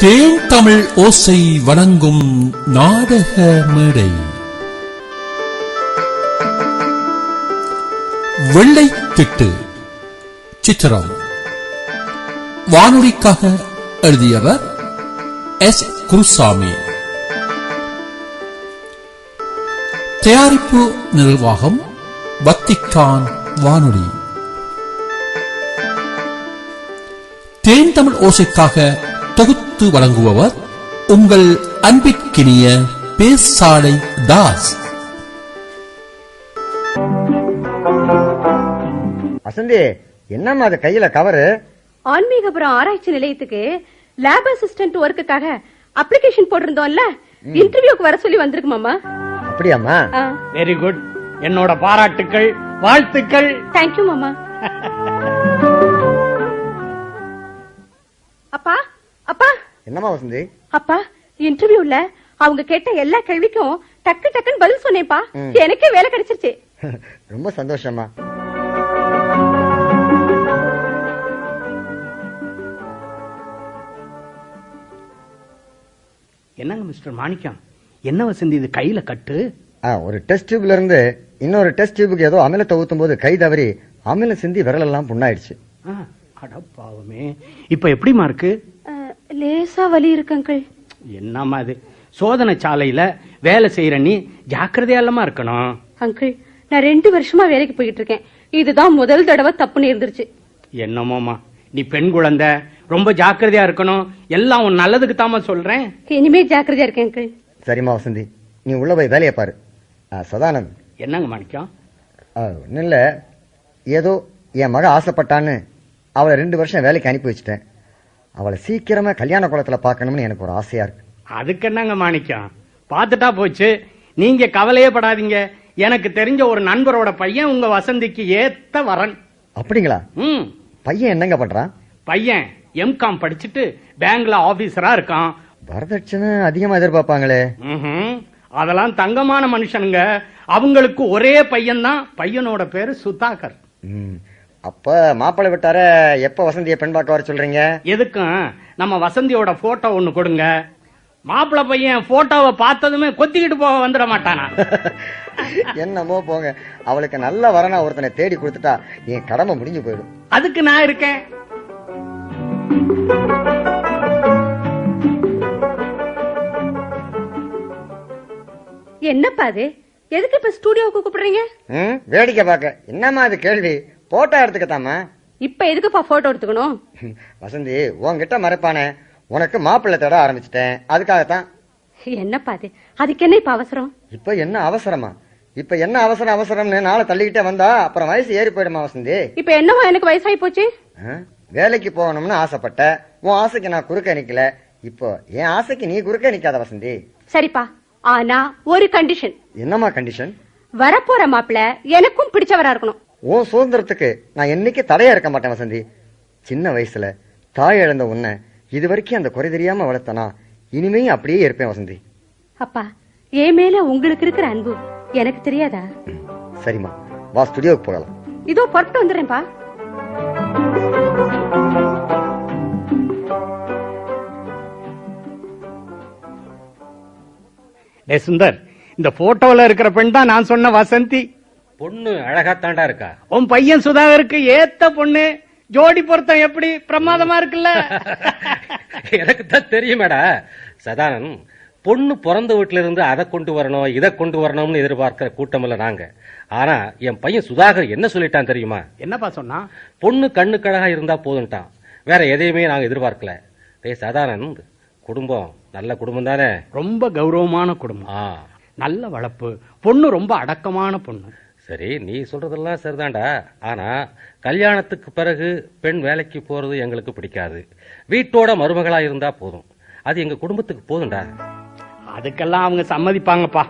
தேன் தமிழ் ஓசை வழங்கும் நாடக மேடை வெள்ளை திட்டு சித்திரம். வானொலிக்காக எழுதியவர் எஸ். குருசாமி. தயாரிப்பு நிர்வாகம் வத்திக்கான் வானொலி. தேன் தமிழ் ஓசைக்காக தொகுத்து வழங்குபவர் உங்கள் அன்பிற்கினிய பேசாலை தாஸ். வசந்தி என்னம்மா அது கையில கவரு? ஆன்மீகபுரம் ஆராய்ச்சி நிலையத்துக்கு லேப் அசிஸ்டன்ட் ஒர்க்குக்காக அப்ளிகேஷன் போட்டிருந்தோம்ல? இன்டர்வியூக்கு வர சொல்லி வந்திருக்கு மாமா. அப்படியாம்மா? வெரி குட் என்னோட பாராட்டுக்கள் வாழ்த்துக்கள். தேங்க்யூ மாமா. அப்பா அப்பா. என்னம்மா வசந்தி? அப்பா இன்டர்வியூல அவங்க கேட்ட எல்லா கேள்விக்கும் டக்கு டக்குன்னு பதில் சொன்னேப்பா. எனக்கே வேலை கிடைச்சிருச்சு. ரொம்ப சந்தோஷமா என்னங்க மிஸ்டர் மாணிக்கம்? என்ன வசந்தி இது கையில கட்டு? ஒரு டெஸ்ட் டியூப்ல இருந்து இன்னொரு டெஸ்ட் டியூபுக்கு ஏதோ அமிலத்தை ஊத்தும் போது கை தவறி அமிலம் சிந்தி விரலெல்லாம் புண்ணாயிடுச்சு. ஆ, அட பாவமே. இப்ப எப்படிமா இருக்கு? லேசா வலி இருக்கு அங்கிள் என்னம்மா இது? சோதனை சாலையில வேலை செய்யற நீ ஜாக்கிரதையா இல்லமா இருக்கணும். அங்கிள் நான் ரெண்டு வருஷமா வேலைக்கு போயிட்டு இருக்கேன் இதுதான் முதல் தடவை தப்புன்னு இருந்துருச்சு. என்னமோமா நீ பெண் குழந்தை ரொம்ப ஜாக்கிரதையா இருக்கணும். எல்லாம் உன் நல்லதுக்கு தாமா சொல்றேன். இனிமே ஜாக்கிரதையா இருக்கேன் அங்கிள். சரிம்மா வசந்தி நீ உள்ள போய் வேலையை பாரு. ஆ, சதானந்த். என்னங்க மாணிக்கம்? ஒன்னும் இல்ல ஏதோ என் மக ஆசைப்பட்டான்னு அவளை ரெண்டு வருஷம் வேலைக்கு அனுப்பி வச்சுட்டேன். அவளை சீக்கிரமா கல்யாண குளத்துல பார்க்கணும்னு எனக்கு ஒரு ஆசையா இருக்கு. அதுக்கு என்னங்க மாணிக்கம்? பார்த்துட்டா போச்சு. நீங்க கவலையே படாதீங்க. எனக்கு தெரிஞ்ச ஒரு நண்பரோட பையன் உங்க வசந்திக்கு ஏத்த வரன். அப்படிங்களா? ம். பையன் என்னங்க பண்றான்? பையன் எம்காம் படிச்சுட்டு பேங்க்ல ஆபீசரா இருக்கான். வரதட்சணை அதிகமா எதிர்பார்ப்பாங்களே. ம்ஹும். அதெல்லாம் தங்கமான மனுஷனுங்க. அவங்களுக்கு ஒரே பையன் தான் பையனோட பேரு சுதாகர். ம். அப்ப மாப்பிள்ளை விட்டார எப்ப வசந்திய பெண் பார்க்க வர சொல்றீங்க? எதுக்கும் நம்ம வசந்தியோட போட்டோ ஒண்ணு கொடுங்க. மாப்பிள்ளை பையன் போட்டோவை பார்த்ததுமே கொத்திக்கிட்டு போக வந்துட மாட்டானா? என்னமோ போங்க. அவளுக்கு நல்ல வரனா ஒருத்தனை தேடி கொடுத்துட்டா என் கடமை முடிஞ்சு போயிடும். அதுக்கு நான் இருக்கேன். என்னப்பா அது? எதுக்கு இப்ப ஸ்டூடியோவுக்கு கூப்பிடுறீங்க? ம், வேடிக்கை பார்க்க. என்னம்மா அது கேள்வி? போட்டோ எடுத்துக்கத்தாமா இப்ப எதுக்குப்பா போட்டோ எடுத்துக்கணும்? வசந்தி உன்கிட்ட மறைப்பானே. உனக்கு மாப்பிள்ளை தேட ஆரம்பிச்சிட்டேன். அதுக்காகத்தான். என்னப்பா அது? அதுக்கு என்ன இப்ப அவசரம்? இப்ப என்ன அவசரமா? இப்ப என்ன அவசரம் அவசரம்னு நாளை தள்ளிக்கிட்டே வந்தா அப்புறம் வயசு ஏறி போயிடுமா வசந்தி? இப்ப என்னவா எனக்கு வயசாகி போச்சு? வேலைக்கு போகணும்னு ஆசைப்பட்ட உன் ஆசைக்கு நான் குறுக்க நிக்கல. இப்போ என் ஆசைக்கு நீ குறுக்க நிக்காத வசந்தி. சரிப்பா. ஆனா ஒரு கண்டிஷன் என்னம்மா கண்டிஷன் வரப்போற மாப்பிள எனக்கும் பிடிச்சவரா இருக்கணும். உன் சுதந்திரத்துக்கு நான் என்னைக்கு தடையா இருக்க மாட்டேன் வசந்தி. சின்ன வயசுல தாய் இழந்த உன்னை இது வரைக்கும் அந்த குறை தெரியாம வளர்த்தனா. இனிமேயும் அப்படியே இருப்பேன் வசந்தி. அப்பா என் மேல உங்களுக்கு இருக்கிற அன்பு எனக்கு தெரியாதா? சரிம்மா வா ஸ்டுடியோவுக்கு போகலாம். இதோ புறப்பட்டு வந்துடுறேன்ப்பா. டே சுந்தர் இந்த போட்டோல இருக்கிற பெண் தான் நான் சொன்ன வசந்தி. பொண்ணு அழகாத்தாண்டா இருக்கா? உன் பையன் சுதாகருக்கு ஏத்த பொண்ணு. ஜோடி பொருத்தம் எப்படி? பிரமாதமா இருக்குல்ல? எனக்கு தான் தெரியுமேடா. சதானன் பொண்ணு பிறந்த வீட்டுல இருந்து அதை கொண்டு வரணும் இதை கொண்டு வரணும்னு எதிர்பார்க்கிற கூட்டம் இல்ல நாங்க. ஆனா என் பையன் சுதாகர் என்ன சொல்லிட்டான் தெரியுமா? என்னப்பா சொன்னா? பொண்ணு கண்ணுக்கு அழகா இருந்தா போதும்ட்டான். வேற எதையுமே நாங்க எதிர்பார்க்கல. டேய் சதானந்த் குடும்பம் நல்ல குடும்பம் தானே? ரொம்ப கௌரவமான குடும்பம். நல்ல வளர்ப்பு பொண்ணு ரொம்ப அடக்கமான பொண்ணு. சரி நீ சொல்றதெல்லாம் சரிதான்டா. ஆனா கல்யாணத்துக்கு பிறகு பெண் வேலைக்கு போறது எங்களுக்கு பிடிக்காது. வீட்டோட மருமகளா இருந்தா போதும். அது எங்க குடும்பத்துக்கு போதும்டா. அதுக்கெல்லாம் அவங்க சம்மதிப்பாங்கப்பா.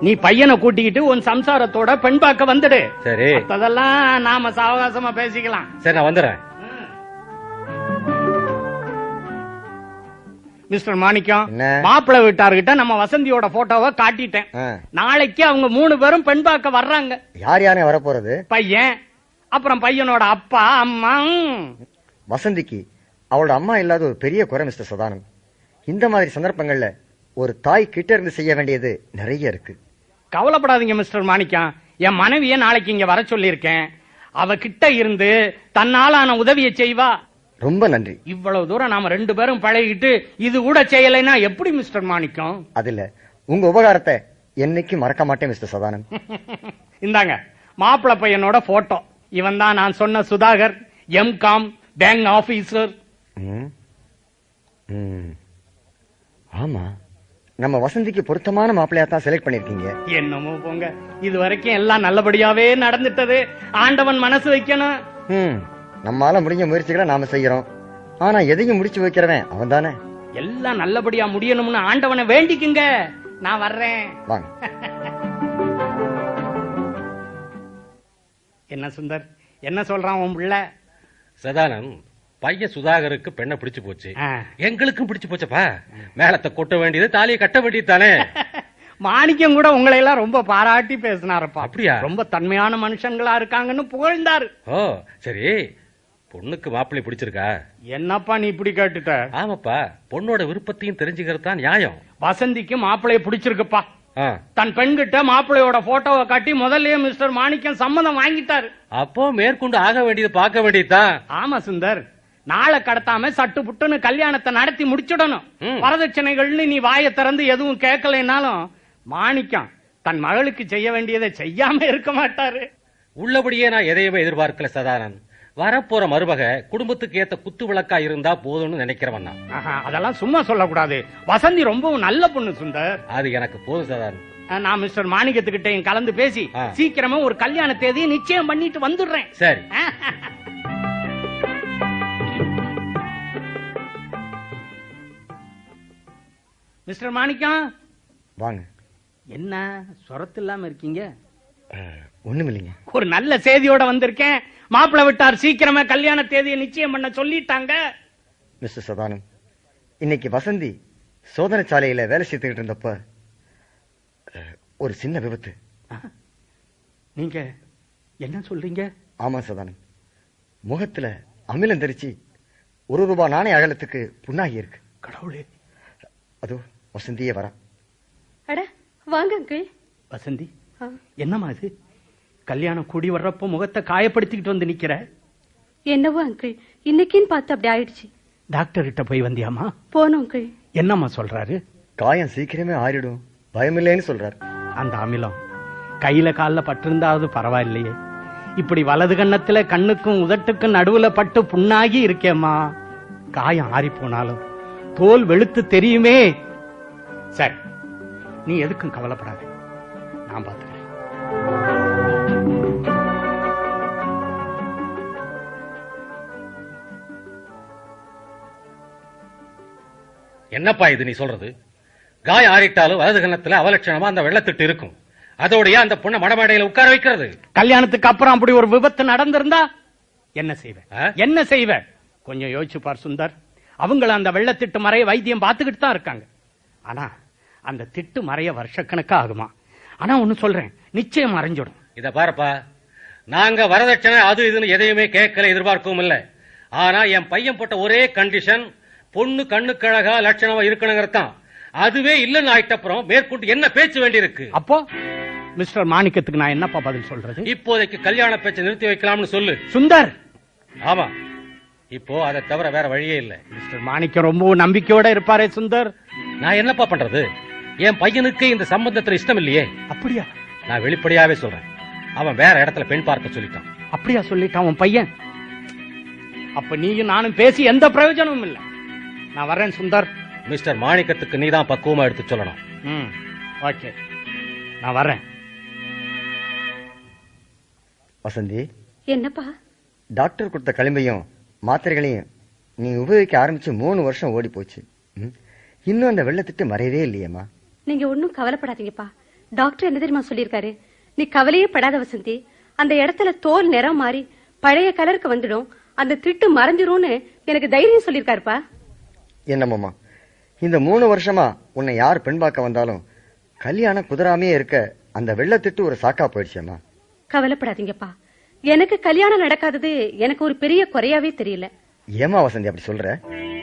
நீ பையனை கூட்டிக்கிட்டு உன் சம்சாரத்தோட பெண் பார்க்க வந்துடு. சரி. அதெல்லாம் நாம சாவகாசமா பேசிக்கலாம். சரி நான் வந்துடுறேன் மிஸ்டர் மாணிக்கம்? மாப்பிள்ளை வீட்டார்கிட்ட நம்ம வசந்தியோட போட்டோவை காட்டிட்டேன். நாளைக்கு அவங்க மூணு பேரும் பெண் பார்க்க வர்றாங்க. யார் யாரும் வரப்போறது? பையன் அப்புறம் பையனோட அப்பா அம்மா. வசந்திக்கு அவளோட அம்மா இல்லாத ஒரு பெரிய குறை மிஸ்டர் சதானந்த் இந்த மாதிரி சந்தர்ப்பங்கள்ல ஒரு தாய் கிட்ட இருந்து செய்ய வேண்டியது நிறைய இருக்கு. கவலைப்படாதீங்க மிஸ்டர் மாணிக்கம். என் மனைவிய நாளைக்கு இங்க வர சொல்லியிருக்கேன். அவ கிட்ட இருந்து தன்னாலான உதவியை செய்வா. ரொம்ப நன்றி. இவ்வளவு தூரம் நாம ரெண்டு பேரும் பழகிட்டு இது கூட செய்யலைன்னா எப்படி மிஸ்டர் மாணிக்கம்? அதுல உங்க உபகாரத்தை என்னைக்கு மறக்க மாட்டேன் மிஸ்டர் சதானந்த். இந்தாங்க மாப்பிள பையனோட போட்டோ இவன் தான் நான் சொன்ன சுதாகர் எம்காம் பேங்க் ஆபீசர். ஆமா. நம்ம வசந்திக்கு பொருத்தமான மாப்பிள்ளையா தான் செலக்ட் பண்ணிருக்கீங்க. என்னமோ போங்க. இது வரைக்கும் எல்லாம் நல்லபடியாவே நடந்துட்டது. ஆண்டவன் மனசு வைக்கணும். ம். நம்மால முடிஞ்ச முயற்சிகளை நாம செய்யறோம். ஆனா எதையும் முடிச்சு வைக்கிறவன் அவன் தானே எல்லாம் நல்லபடியா முடியணும்னு ஆண்டவனை வேண்டிக்குங்க. நான் வர்றேன். வாங்க. என்ன சுந்தர் என்ன சொல்றான் உன் பிள்ளை? சதானந்த் பையன் சுதாகருக்கு பெண்ணை பிடிச்சு போச்சு. எங்களுக்கும் பிடிச்சு போச்சப்பா. மேலத்தை கொட்ட வேண்டியது தாலியை கட்ட வேண்டியது தானே மாணிக்கம் கூட உங்களை எல்லாம் ரொம்ப பாராட்டி பேசினாருப்பா. அப்படியா? ரொம்ப தன்மையான மனுஷங்களா இருக்காங்கன்னு புகழ்ந்தாரு. ஓ சரி. பொண்ணுக்கு மாப்பிள்ளை பிடிச்சிருக்கா? என்னப்பா நீ இப்படி கேட்டுட்ட? ஆமாப்பா பொண்ணோட விருப்பத்தையும் தெரிஞ்சுக்கிறது தான் நியாயம். வசந்திக்கு மாப்பிளைய பிடிச்சிருக்குப்பா. தன் பெண்கிட்ட மாப்பிள்ளையோட போட்டோவை காட்டி முதல்லயே மிஸ்டர் மாணிக்கம் சம்மதம் வாங்கிட்டாரு. அப்போ மேற்கொண்டு ஆக வேண்டியது பார்க்க வேண்டியதுதான். ஆமா சுந்தர். நாளை கடத்தாம சட்டு புட்டுன்னு கல்யாணத்தை நடத்தி முடிச்சிடணும். வரதட்சணைகள்னு நீ வாயை திறந்து எதுவும் கேட்கலைனாலும் மாணிக்கம் தன் மகளுக்கு செய்ய வேண்டியதை செய்யாம இருக்க மாட்டாரு. உள்ளபடியே நான் எதையுமே எதிர்பார்க்கல சதானந்த். வரப்போற மருமக குடும்பத்துக்கு ஏத்த குத்து விளக்கா இருந்தா போதும்னு நினைக்கிறவன் அதெல்லாம் சும்மா சொல்லக்கூடாது. வசந்தி ரொம்பவும் நல்ல பொண்ணு சுந்தர். அது எனக்கு போதும் அஹ், நான் மிஸ்டர் மாணிக்கத்துக்கிட்டையும் கலந்து பேசி. சீக்கிரமா ஒரு கல்யாண தேதியை நிச்சயம் பண்ணிட்டு வந்துடுறேன். சரி. மிஸ்டர் மாணிக்கம். வாங்க. என்ன சொரத்து இல்லாம இருக்கீங்க? ஒண்ணுமில்லைங்க. ஒரு நல்ல செய்தியோட வந்திருக்கேன். மாப்பிள்ளை விட்டார் சீக்கிரமா கல்யாண தேதியை நிச்சயம் பண்ண சொல்லிட்டாங்க. மிஸ்டர் சதானந்த் இன்னைக்கு வசந்தி சோதனை சாலையில வேலை செய்துக்கிட்டு இருந்தப்ப ஒரு சின்ன விபத்து. நீங்க என்ன சொல்றீங்க? ஆமா சதானந்த் முகத்துல அமிலம் தெரிச்சு ஒரு ரூபாய் நாணய அகலத்துக்கு புண்ணாகி இருக்கு. கடவுளே. அதோ வசந்தியே வரா. அட வாங்க அங்கிள். வசந்தி ஆ. என்னம்மா இது? கல்யாணம் கூடி வர்றப்போ முகத்தை காயப்படுத்திக்கிட்டு வந்து நிக்கிற? என்னவோ அங்கிள் இன்னைக்குன்னு பார்த்து அப்படி ஆயிடுச்சு. டாக்டர் கிட்ட போய் வந்தியாமா போனோம் அங்கிள் என்னம்மா சொல்றாரு? காயம் சீக்கிரமே ஆறிடும். பயமில்லைன்னு சொல்றாரு. அந்த அமிலம். கையில கால்ல பட்டிருந்தாவது பரவாயில்லையே. இப்படி வலது கண்ணத்துல கண்ணுக்கும் உதட்டுக்கும் நடுவுல பட்டு புண்ணாகி இருக்கேம்மா. காயம் ஆறி போனாலும் தோல் வெளுத்து தெரியுமே. சரி நீ எதுக்கும் கவலைப்படாத. நான் பாத்துக்கிறேன் என்னப்பா இது நீ சொல்றது? காயம் ஆறிட்டாலும் வலது கன்னத்துல அவலட்சணமா அந்த வெள்ளத்திட்டு இருக்கும். அதோடய அந்த பொண்ணை மடமேடையில உட்கார வைக்கிறது? கல்யாணத்துக்கு அப்புறம் அப்படி ஒரு விபத்து நடந்திருந்தா என்ன செய்வேன்? என்ன செய்வேன்? கொஞ்சம் யோசிச்சு பார் சுந்தர். அவங்கள அந்த வெள்ளத்திட்டு மறைய வைத்தியம் பார்த்துக்கிட்டு தான் இருக்காங்க. ஆனா அந்த திட்டு மறைய வருஷக்கணக்கா ஆகுமா? ஆனா ஒண்ணு சொல்றேன். நிச்சயம் மறைஞ்சிடும். இத பாருப்பா. நாங்க வரதட்சணை அது இதுன்னு எதையுமே கேட்கல எதிர்பார்க்கவும் இல்ல. ஆனா என் பையன் போட்ட ஒரே கண்டிஷன் பொண்ணு கண்ணுக்கு அழகா லட்சணமா இருக்கணுங்கிறது தான் அதுவே இல்லைன்னு ஆயிட்டப்புறம் மேற்கொண்டு என்ன பேச்சு வேண்டியிருக்கு? அப்போ மிஸ்டர் மாணிக்கத்துக்கு நான் என்னப்பா பதில் சொல்றது? இப்போதைக்கு கல்யாண பேச்சை நிறுத்தி வைக்கலாம்னு சொல்லு. சுந்தர்! ஆமா. இப்போ அதை தவிர வேற வழியே இல்ல. மிஸ்டர் மாணிக்கம் ரொம்ப நம்பிக்கையோட இருப்பாரே சுந்தர். நான் என்னப்பா பண்றது? என் பையனுக்கு இந்த சம்பந்தத்துல இஷ்டம் இல்லையே. அப்படியா? நான் வெளிப்படையாவே சொல்றேன். அவன் வேற இடத்துல பெண் பார்க்க சொல்லிட்டான். அப்படியா சொல்லிட்டான் உன் பையன்? அப்ப நீயும் நானும் பேசி எந்த பிரயோஜனமும் இல்ல. நான் வரேன் சுந்தர். மிஸ்டர் மாணிக்கத்துக்கு நீதான் பக்குவமா எடுத்து சொல்லணும். ம் ஓகே. நான் வரேன் வசந்தி. என்னப்பா? டாக்டர் கொடுத்த களிம்பையும் மாத்திரைகளையும் நீ உபயோகிக்க ஆரம்பிச்சு மூணு வருஷம் ஓடி போச்சு. ம். இன்னும் அந்த வெள்ளத்திட்டு மறையவே இல்லையேம்மா. நீங்க ஒன்னும் கவலைப்படாதீங்கப்பா. டாக்டர் என்ன தெரியுமா சொல்லியிருக்காரு? நீ கவலையே படாத வசந்தி. அந்த இடத்துல தோல் நிறம் மாறி பழைய கலருக்கு வந்துடும். அந்த திட்டு மறைஞ்சிரும்னு எனக்கு தைரியம் சொல்லியிருக்காருப்பா. என்னம்மாம்மா இந்த மூணு வருஷமா உன்னை யார் பெண் பார்க்க வந்தாலும் கல்யாணம் குதிராமையே இருக்க அந்த வெள்ளத்திட்டு ஒரு சாக்கா போயிடுச்சேம்மா. கவலைப்படாதீங்கப்பா. எனக்கு கல்யாணம் நடக்காதது எனக்கு ஒரு பெரிய குறையாவே தெரியல. ஏமா வசந்தி அப்படி சொல்ற?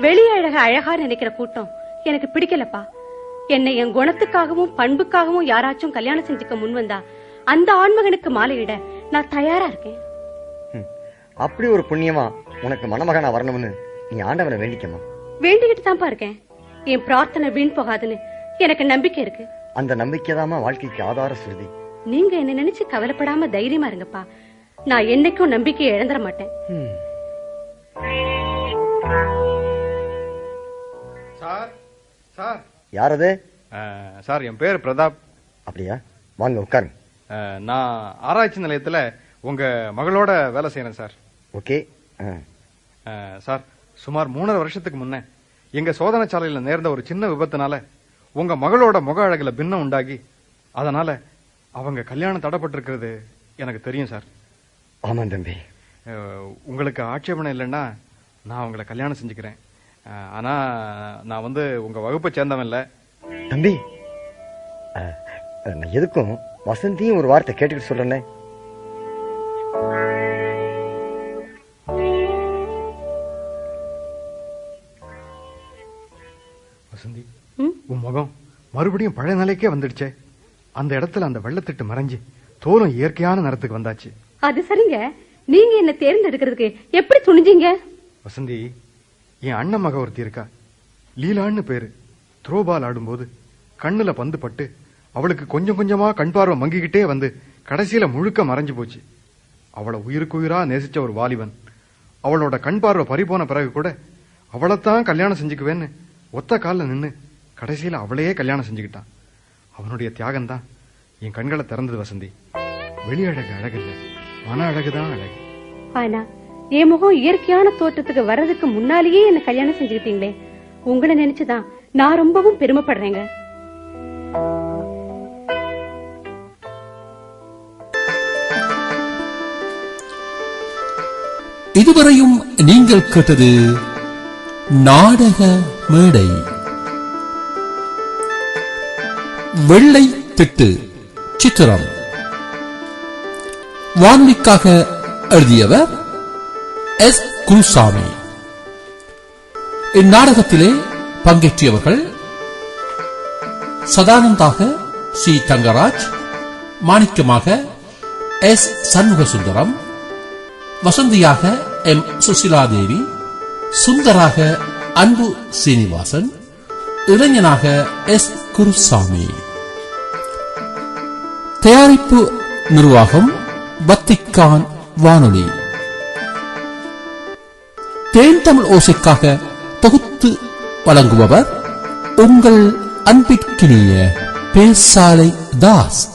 வெளி அழக அழகா நினைக்கிற கூட்டம் எனக்கு பிடிக்கலப்பா. என்னை என் குணத்துக்காகவும் பண்புக்காகவும் யாராச்சும் கல்யாணம் செஞ்சுக்க முன் வந்தா அந்த ஆண்மகனுக்கு மாலையிட நான் தயாரா இருக்கேன். அப்படி ஒரு புண்ணியமா உனக்கு மணமகனா வரணும்னு நீ ஆண்டவனை வேண்டிக்கம்மா. வேண்டிக்கிட்டு தான்ப்பா இருக்கேன். என் பிரார்த்தனை வீண் போகாதுன்னு எனக்கு நம்பிக்கை இருக்கு. அந்த நம்பிக்கைதாம்மா வாழ்க்கைக்கு ஆதார சுருதி. நீங்க என்ன நினைச்சு கவலைப்படாம தைரியமா இருங்கப்பா. நான் என்னைக்கும் நம்பிக்கையை இழந்துட மாட்டேன். Sir sir. யார் அது சார் என் பேர் பிரதாப். அப்படியா? வாங்க உட்காருங்க. நான் ஆராய்ச்சி நிலையத்துல உங்க மகளோட வேலை செய்யறேன் சார். ஓகே. சார் சுமார் மூணரை வருஷத்துக்கு முன்ன எங்க சோதனை சாலையில நேர்ந்த ஒரு சின்ன விபத்துனால உங்க மகளோட முக அழகுல பின்னம் உண்டாகி அதனால அவங்க கல்யாணம் தடைப்பட்டிருக்கிறது எனக்கு தெரியும் சார். ஆமாம் தம்பி. உங்களுக்கு ஆட்சேபணம் இல்லைன்னா நான் உங்களை கல்யாணம் செஞ்சுக்கிறேன். அஹ், ஆனா நான் வந்து உங்க வகுப்பை சேர்ந்தவன் இல்ல. தம்பி நான் எதுக்கும் வசந்தியும் ஒரு வார்த்தை கேட்டுக்கிட்டு சொல்றேனே வசந்தி? உன் முகம் மறுபடியும் பழைய நிலைக்கே வந்துடுச்சே. அந்த இடத்துல அந்த வெள்ளத்திட்டு மறைஞ்சு தோலும் இயற்கையான நிறத்துக்கு வந்தாச்சு. அது சரிங்க. நீங்க என்ன தேர்ந்தெடுக்கிறதுக்கு எப்படி துணிஞ்சீங்க? வசந்தி என் அண்ணன் மக ஒருத்தி இருக்கா. லீலான்னு பேரு. த்ரோபால் ஆடும்போது கண்ணுல பந்து பட்டு அவளுக்கு கொஞ்சம் கொஞ்சமா கண் பார்வை மங்கிக்கிட்டே வந்து கடைசியில முழுக்க மறைஞ்சு போச்சு. அவளை உயிருக்குயிரா நேசிச்ச ஒரு வாலிபன். அவளோட கண் பார்வை பறிபோன பிறகு கூட அவளைத்தான் கல்யாணம் செஞ்சுக்குவேன்னு ஒத்த கால்ல நின்னு கடைசியில அவளையே கல்யாணம் செஞ்சுக்கிட்டான். அவனுடைய தியாகம்தான். என் கண்களை திறந்தது வசந்தி. வெளி அழகு அழகில்ல மன அழகுதான் அழகு. ஆனா என் முகம் இயற்கையான தோற்றத்துக்கு வர்றதுக்கு முன்னாலேயே என்ன கல்யாணம் செஞ்சுக்கிட்டீங்களே. உங்களை நினைச்சுதான் நான் ரொம்பவும் பெருமைப்படுறேங்க. இதுவரையும் நீங்கள் கேட்டது நாடக மேடை. வெள்ளை திட்டு சித்திரம். வான்மிக்காக எழுதியவர் எஸ். குருசாமி இந்நாடகத்திலே பங்கேற்றியவர்கள் சதானந்தாக சி. தங்கராஜ் மாணிக்கமாக எஸ். சண்முகசுந்தரம் வசந்தியாக எம். சுசிலாதேவி சுந்தராக அன்பு சீனிவாசன் இளைஞனாக எஸ். குருசாமி. தயாரிப்பு நிர்வாகம் வத்திக்கான் வானொலி. தேன் தமிழ் ஓசைக்காக தொகுத்து வழங்குபவர் உங்கள் அன்பிற்கினிய பேசாலை தாஸ்.